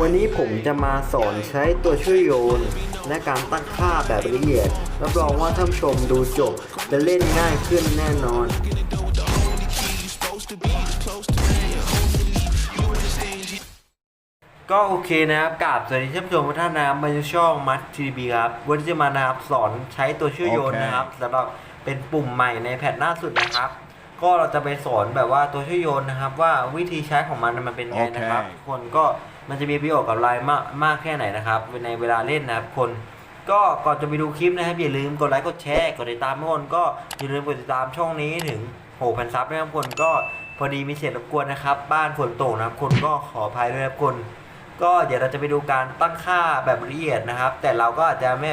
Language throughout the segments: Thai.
วันนี้ผมจะมาสอนใช้ตัวช่วยโยน และการตั้งค่าแบบละเอียด รับรองว่าท่านผู้ชมดูจบจะเล่นง่ายขึ้นแน่นอน ก็โอเคนะครับกราบสวัสดีท่านผู้ชมทุกท่านนะครับมาจากช่องมัดทีบีครับ วันนี้จะมานะครับสอนใช้ตัวช่วยโยนโอเคนะครับสำหรับเป็นปุ่มใหม่ในแพทล่าสุดนะครับก็เราจะไปสอนแบบว่าตัวช่วยโยนนะครับ ว่าวิธีใช้ของมันมันเป็นไงนะครับโอเคคนก็ มันจะมีประโยชน์กับเรามากมากแค่ไหนนะครับ ในเวลาเล่นนะครับคนก็ก่อนจะไปดูคลิปนะครับ อย่าลืมกดไลค์กดแชร์กดติดตามทุกคนก็อย่าลืมกดติดตามช่องนี้ถึง6,000ซับนะครับคนก็พอดีมีเสียงรบกวนนะครับ บ้านฝนตกนะครับคนก็ขออภัยด้วยนะครับคนก็เดี๋ยวเราจะไปดูการตั้งค่าแบบละเอียดนะครับ แต่เราก็อาจจะไม่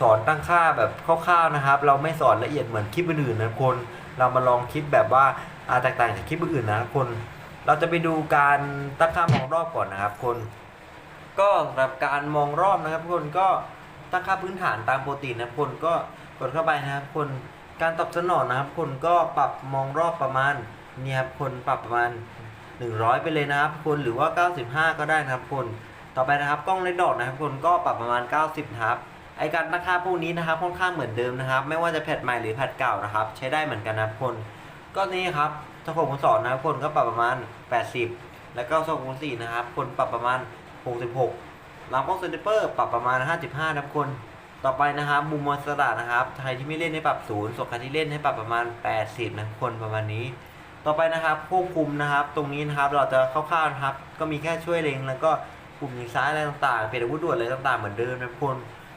สอนตั้งค่าแบบคร่าวๆนะครับ เราไม่สอนละเอียดเหมือนคลิปอื่นๆนะคน เรามาลองคลิปแบบว่าอาแตกต่างจากคลิปอื่นนะครับคน เราจะไปดูการตั้งค่ามองรอบก่อนนะครับคน ก็สำหรับการมองรอบนะครับคนก็ตั้งค่าพื้นฐานตามปกตินะครับคนก็กดเข้าไปนะครับคนการตอบสนองนะครับคนก็ปรับมองรอบประมาณเนี่ยครับคนปรับประมาณ 100 ไปเลยนะครับคนหรือว่า 95 ก็ได้นะครับคนต่อไปนะครับกล้องเลนส์ดอทนะครับคนก็ปรับประมาณ 90นะครับไอการตั้งค่าพวกนี้นะครับค่อนข้างเหมือนเดิมนะครับ ไม่ว่าจะแพทใหม่หรือแพทเก่านะครับ ใช้ได้เหมือนกันนะครับคน ก็นี่ครับถ้าผมสอนนะครับคนก็ปรับประมาณ 80 แล้วก็สองคูณสี่นะครับคนปรับประมาณ 66ลำกล้องเซนเปอร์ปรับประมาณ 55นะครับคนต่อไปนะครับมุมมองสระนะครับใครที่ไม่เล่นให้ปรับศูนย์ส่วนใครที่เล่นให้ปรับประมาณ 80นะคนประมาณนี้ ต่อไปนะครับควบคุมนะครับ ตรงนี้นะครับเราจะคร่าวๆนะครับ ก็มีแค่ช่วยเล็งแล้วก็ปุ่มยิงซ้ายอะไรต่างๆ เปลี่ยนอาวุธด่วนอะไรต่างๆ เหมือนเดิมนะครับคน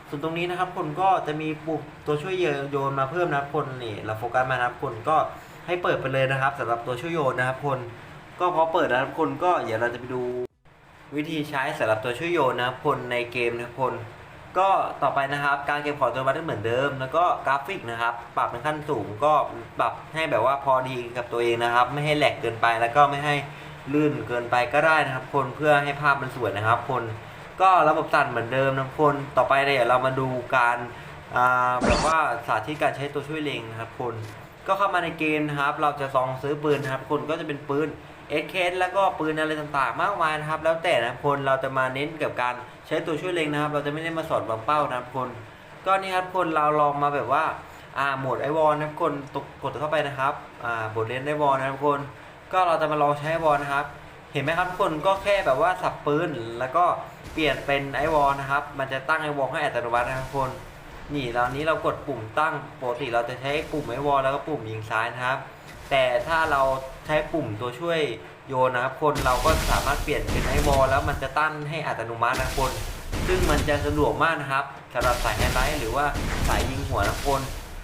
ส่วนตรงนี้นะครับคนก็จะมีปุ่มตัวช่วยโยนมาเพิ่มนะครับคนนี่เราโฟกัสมานะครับคนก็ ให้เปิดไปเลยนะครับสำหรับตัวช่วยโยนนะครับ คนก็พอเปิดนะครับคนก็เดี๋ยวเราจะไปดูวิธีใช้สำหรับตัวช่วยโยนนะครับคนในเกมนะครับคน ก็ต่อไปนะครับ การเก็บของตัวบัตรเหมือนเดิม แล้วก็กราฟิกนะครับ ปรับเป็นขั้นสูงก็ปรับให้แบบว่าพอดีกับตัวเองนะครับ ไม่ให้แหลกเกินไปแล้วก็ไม่ให้ลื่นเกินไปก็ได้นะครับ คนเพื่อให้ภาพมันสวยนะครับ คนก็ระบบตัดเหมือนเดิมนะครับคนต่อไปเนี่ยเดี๋ยวเรามาดูการอ่าแบบว่าสาธิตการใช้ตัวช่วยเล็งนะครับคน ก็เข้ามาในเกมนะครับ เราจะลองซื้อปืนนะครับคนก็จะเป็นปืนเอเคแล้วก็ปืนอะไรต่างๆ มากมายนะครับ แล้วแต่นะคนเราจะมาเน้นเกี่ยวกับการใช้ตัวช่วยเล็งนะครับ เราจะไม่ได้มาสอนวางเป้านะครับคนก็นี่ครับคนเราลองมาแบบว่าอ่าโหมดไอวอลนะครับคนตกกดเข้าไปนะครับอ่าบทเรียนไอวอลนะครับคน ก็เราจะมาลองใช้ไอวอลนะครับ เห็นไหมครับทุกคนก็แค่แบบว่าสับปืนแล้วก็เปลี่ยนเป็นไอวอลนะครับ มันจะตั้งไอวอลให้อัตโนมัตินะครับคน นี่ตอนนี้เรากดปุ่มตั้งปกติเราจะใช้ปุ่มไอวอลแล้วก็ปุ่มยิงซ้ายนะครับ แต่ถ้าเราใช้ปุ่มตัวช่วยโยนนะครับคนเราก็สามารถเปลี่ยนเป็นไอวอลแล้วมันจะตั้งให้อัตโนมัตินะคน ซึ่งมันจะสะดวกมากนะครับสำหรับสายไฮไลท์หรือว่าสายยิงหัวนะคน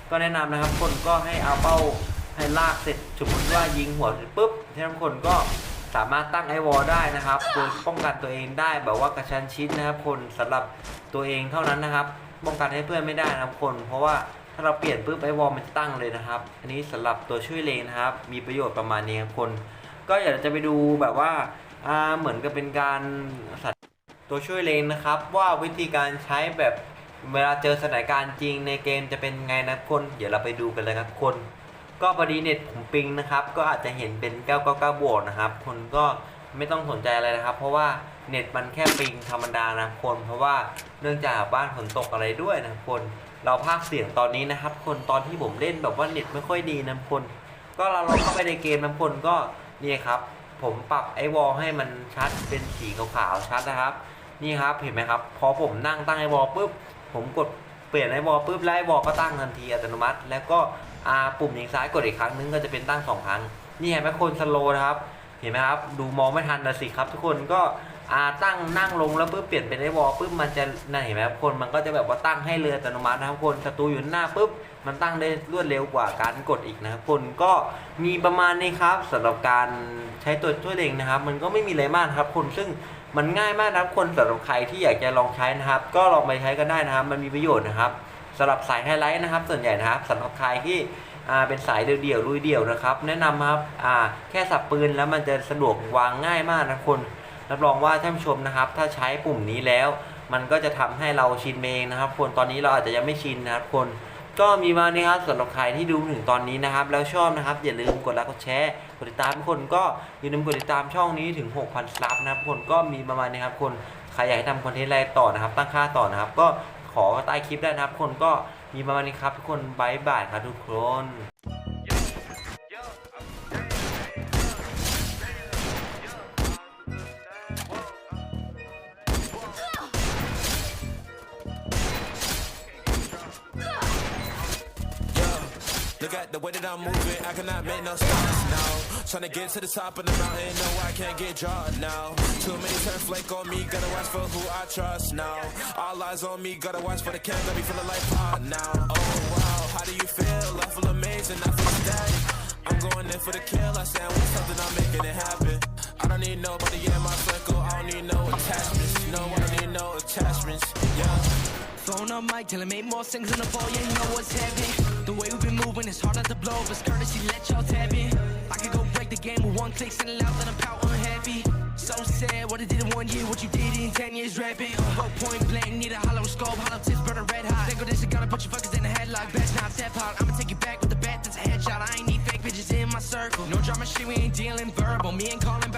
ก็แนะนำนะครับคนก็ให้เอาเป้าให้ลากเสร็จสมมติว่ายิงหัวเสร็จปุ๊บท่านคนก็สามารถตั้งไอวอลได้นะครับโดยป้องกันตัวเองได้แบบว่ากระชั้นชิดนะครับ คนสำหรับตัวเองเท่านั้นนะครับ ป้องกันให้เพื่อนไม่ได้นะครับคน เพราะว่าถ้าเราเปลี่ยนปุ๊บไอวอลมันจะตั้งเลยนะครับ อันนี้สำหรับตัวช่วยเลงนะครับ มีประโยชน์ประมาณนี้ครับคน ก็อยากจะไปดูแบบว่าอ่าเหมือนกับเป็นการสัตว์ตัวช่วยเลงนะครับ ว่าวิธีการใช้แบบเวลาเจอสถานการณ์จริงในเกมจะเป็นไงนะคน เดี๋ยวเราไปดูกันเลยครับคน ก็พอดีเน็ตผมปิงนะครับ ก็อาจจะเห็นเป็น 999 บวกนะครับ คนก็ ไม่ต้องสนใจอะไรนะครับ เพราะว่าเน็ตมันแค่ปิงธรรมดานะคน เพราะว่าเนื่องจากบ้านฝนตกอะไรด้วยนะคน เราพากย์เสียงตอนนี้นะครับ คนตอนที่ผมเล่นแบบว่าเน็ตไม่ค่อยดีนะคน ก็เราลองเข้าไปในเกมนะคนก็นี่ครับผมปรับไอวอลให้มันชัดเป็นสีขาวๆชัดนะครับ นี่ครับเห็นไหมครับพอผมนั่งตั้งไอวอลปุ๊บผมกดเปลี่ยนไอวอลปุ๊บแล้วอวอลก็ตั้งทันทีอัตโนมัติ แล้วก็อาปุ่มยิงซ้ายกดอีกครั้งนึงก็จะเป็นตั้งสองครั้งนี่เห็นไหมคนสโลนะครับ เห็นไหมครับ ดูมองไม่ทันนะสิครับ ทุกคนก็อาตั้งนั่งลงแล้วปุ๊บเปลี่ยนเป็นไอวอลปุ๊บมันจะนั่นเห็นไหมครับคนมันก็จะแบบว่าตั้งให้เรืออัตโนมัตินะครับคนศัตรูอยู่หน้าปุ๊บมันตั้งได้รวดเร็วกว่าการกดอีกนะครับคนก็มีประมาณนี้ครับสำหรับการใช้ตัวช่วยเองนะครับ มันก็ไม่มีอะไรมากครับ คนซึ่งมันง่ายมากนะครับคนสำหรับใครที่อยากจะลองใช้นะครับ ก็ลองไปใช้กันได้นะครับ มันมีประโยชน์นะครับสำหรับสายไฮไลท์นะครับ ส่วนใหญ่นะครับสำหรับใครที่ เป็นสายเดี่ยวๆลุยเดี่ยวนะครับ แนะนำครับอ่าแค่สับปืนแล้วมันจะสะดวกวางง่ายมากนะคนรับรองว่าท่านผู้ชมนะครับ ถ้าใช้ปุ่มนี้แล้ว มันก็จะทำให้เราชินเองนะครับ คนตอนนี้เราอาจจะยังไม่ชินนะครับคนก็มีมานี้ครับสำหรับใครที่ดูถึงตอนนี้นะครับ แล้วชอบนะครับ อย่าลืมกดไลค์กดแชร์กดติดตามทุกคนก็อย่าลืมกดติดตามช่องนี้ถึง 6,000ซับนะครับคนก็มีประมาณนี้ครับคนใครอยากให้ทำคอนเทนต์อะไรต่อนะครับ ตั้งค่าต่อนะครับ ก็ขอใต้คลิปได้นะครับ คนก็ มีประมาณนี้ครับทุกคนบายบายครับทุกคน Look at the way that I'm moving, I cannot make no stops now. Trying to get to the top of the mountain, no, I can't get drawn now. Too many turn flake on me, gotta watch for who I trust now. All eyes on me, gotta watch for the cam, got me feeling like pot now. Oh wow, how do you feel? I feel amazing, I feel static. I'm going in for the kill, I stand with something, I'm making it on mic, tell him make more things in the yeah, you know what's happening. The way we've been moving, it's hard not to blow, but it's courtesy, let y'all tap in. I could go break the game with one click, send it out, then I'm pout unhappy. So sad, what I did in one year, what you did in ten years rapping. Go uh, point blank, need a hollow scope, hollow tips, burning red hot. Think of this, gotta put your fuckers in a headlock, best not step out. I'ma take you back with the bat, that's a headshot. I ain't need fake bitches in my circle. No drama shit, we ain't dealing verbal. Me ain't calling,